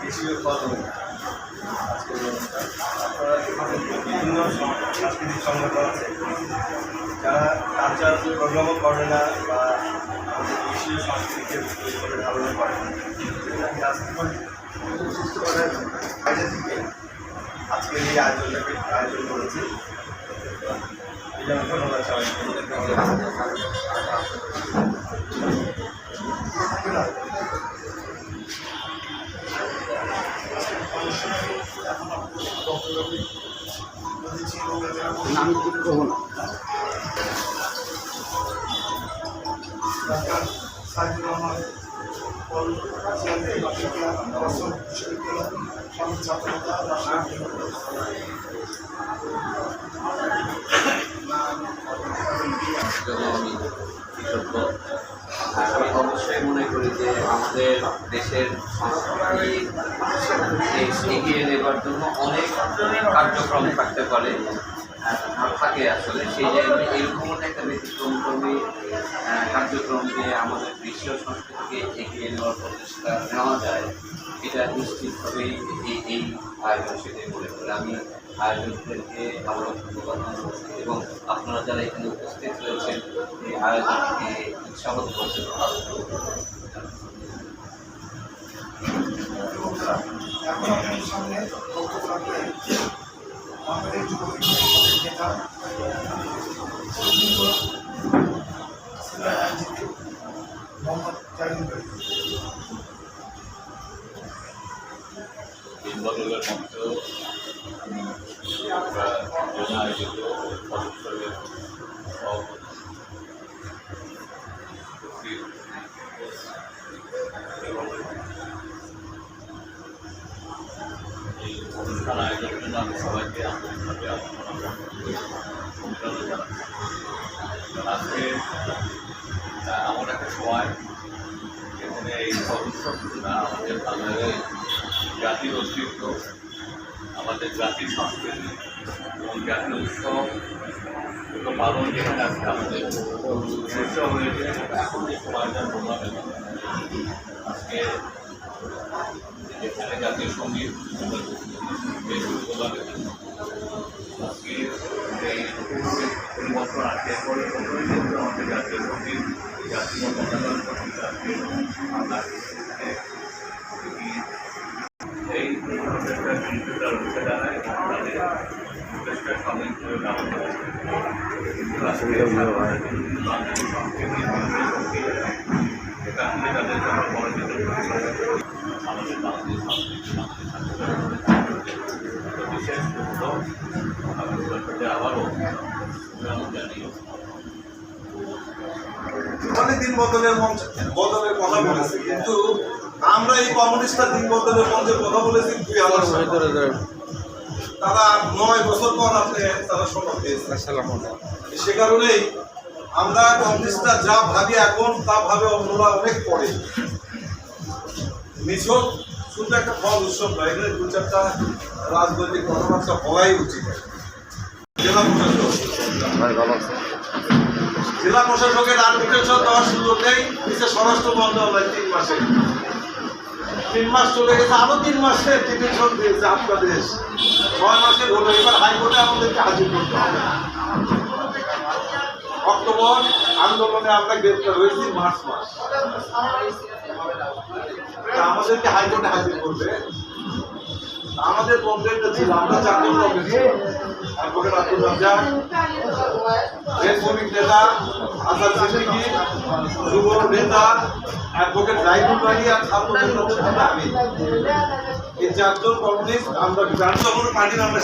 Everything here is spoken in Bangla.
কৃষি উৎপাদন আজকের অনুষ্ঠান এখানে বিভিন্ন সাংস্কৃতিক সংগঠন আছে যারা কালচার প্রোগ্রামও করে না বা আমাদের ও সংস্কৃতিকে ধারণা করে না সুস্থ করার বাইরে থেকে আজকের এই আয়োজনটাকে আয়োজন করেছি। এই জন্য ধন্যবাদ সবাইকে আমি কৃতজ্ঞ আর আমি অবশ্যই মনে করি যে আমাদের দেশের সংস্কৃতি এগিয়ে নেবার জন্য অনেক কার্যক্রম থাকতে পারে থাকে আসলে। সেই জায়গায় এরকম একটা ব্যতিক্রমী কার্যক্রম যে আমাদের বিশ্ব সংস্কৃতিকে এগিয়ে নেওয়ার প্রচেষ্টা নেওয়া যায়, এটা নিশ্চিতভাবেই এই এই আয়োজন সেটাই মনে করি। আমি আয়োজকদেরকে আবারও ধন্যবাদ এবং আপনারা যারা এখানে উপস্থিত রয়েছেন, এই আয়োজনকে উৎসাহ করছেন আমাদের মোহাম্মদ মঞ্চ আমরা জন্য আয়োজিত সদস্যদের সভাপতি এবং এই অনুষ্ঠান আয়োজনের জন্য আমি সবাইকে আন্তরিকভাবে অভিনন্দন জানাচ্ছি কারণ আজকে আহ, এমন একটা সময় এখানে এই সদস্য শুধু না আমাদের বাংলাদেশ জাতির অস্তিত্ব আমাদের জাতির সংস্কৃতি, এবং জাতীয় উৎসব পালন যেখানে আজকে আমাদের শেষ হয়েছে এখন যে বললাম। এবং আজকে এখানে জাতীয় সংগীত, বেশ বললাম দিন বদলের মঞ্চ বদলের কথা বলেছি, কিন্তু আমরা এই কমিউনিস্টরা দিন বদলের মঞ্চের কথা বলেছি দুই হাজার। তারা নয় বছর পর আপনি তারা শপথ দিয়েছে সে কারণেই আমরা কমিউনিস্টরা যা ভাবি এখন তা ভাবে অন্যরা অনেক পড়ে নিছক শুধু একটা ফল উৎসব নয় এখানে দু চারটা রাজনৈতিক কথাবার্তা হওয়াই উচিত। জেলা প্রশাসক। জেলা প্রশাসকের আডমিটেশন দেওয়ার সুযোগ নেই স্বরাষ্ট্র মন্ত্রণালয় তিন মাসে। তিন মাস চলে গেছে, আরও তিন মাসে ডিটেনশন দিয়েছে আপনাদের। ছয় মাসের হলো এবার হাইকোর্টে আমাদেরকে হাজির করতে হবে। অক্টোবর আন্দোলনে আমরা গ্রেপ্তার হয়েছি, মার্চ মাস। আমাদেরকে হাইকোর্টে হাজির করবে। আমাদের কমপ্লেনটা ছিল, আমরা কমপ্লেন ছিল অ্যাডভোকেট আব্দুল শ্রমিক নেতা আসাদ সিদ্দিকি, যুব নেতা, অ্যাডভোকেট রাইদুল আর ছাত্র আমি। এই চারজন কমিউনিস্ট, আমরা বিধানসভা পার্টির আমরা